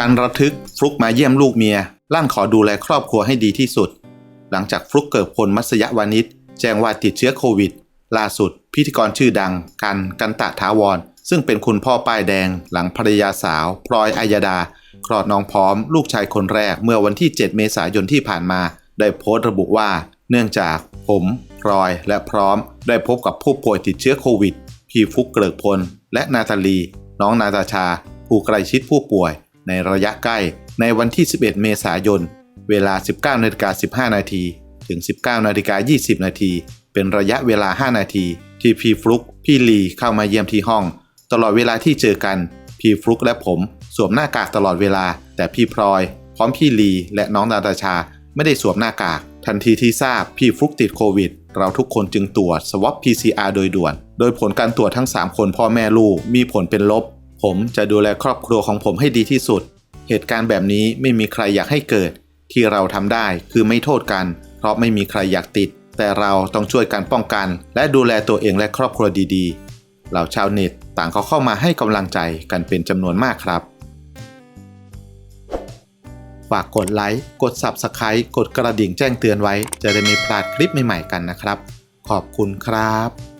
การระทึกฟลุกมาเยี่ยมลูกเมีย ลั่นขอดูแลครอบครัวให้ดีที่สุด หลังจากฟลุกเกิดพลมัสยวานิชแจ้งว่าติดเชื้อโควิด ล่าสุด พิธีกรชื่อดัง กันกันตะถาวร ซึ่งเป็นคุณพ่อป้ายแดง หลังภรรยาสาวพลอยอัยดา คลอดน้องพร้อม ลูกชายคนแรกเมื่อวันที่ 7 เมษายนที่ผ่านมา ได้โพสต์ระบุว่า เนื่องจากผมพลอยและพร้อม ได้พบกับผู้ป่วยติดเชื้อโควิด พี่ฟุกเกลิกพล และนาตาลี น้องนาตาชา ผู้ใกล้ชิดผู้ป่วย ในระยะใกล้ ในวันที่ 11 เมษายน เวลา 19นาฬิกา15 นาทีถึง 19นาฬิกา20 นาที เป็นระยะเวลา 5 นาที ที่พี่ฟลุก พี่ลีเข้ามาเยี่ยมที่ห้อง ตลอดเวลาที่เจอกัน พี่ฟลุกและผมสวมหน้ากากตลอดเวลา แต่พี่พลอย พร้อมพี่ลีและน้องนาตาชา ไม่ได้สวมหน้ากาก ทันทีที่ทราบพี่ฟลุกติดโควิด เราทุกคนจึงตรวจ swab PCR โดยด่วน โดยผลการตรวจทั้ง 3 คนพ่อแม่ลูกมีผลเป็นลบ ผมจะดูแลครอบครัวของผมให้ดีที่สุด เหตุการณ์แบบนี้ไม่มีใครอยากให้เกิด ที่เราทำได้คือไม่โทษกัน เพราะไม่มีใครอยากติด แต่เราต้องช่วยกันป้องกัน และดูแลตัวเองและครอบครัวดีๆ เหล่าชาวเน็ตต่างก็เข้ามาให้กำลังใจกันเป็นจำนวนมากครับ ฝากกดไลค์ กด Subscribe กดกระดิ่งแจ้งเตือนไว้ จะได้ไม่พลาดคลิปใหม่ๆกันนะครับ ขอบคุณครับ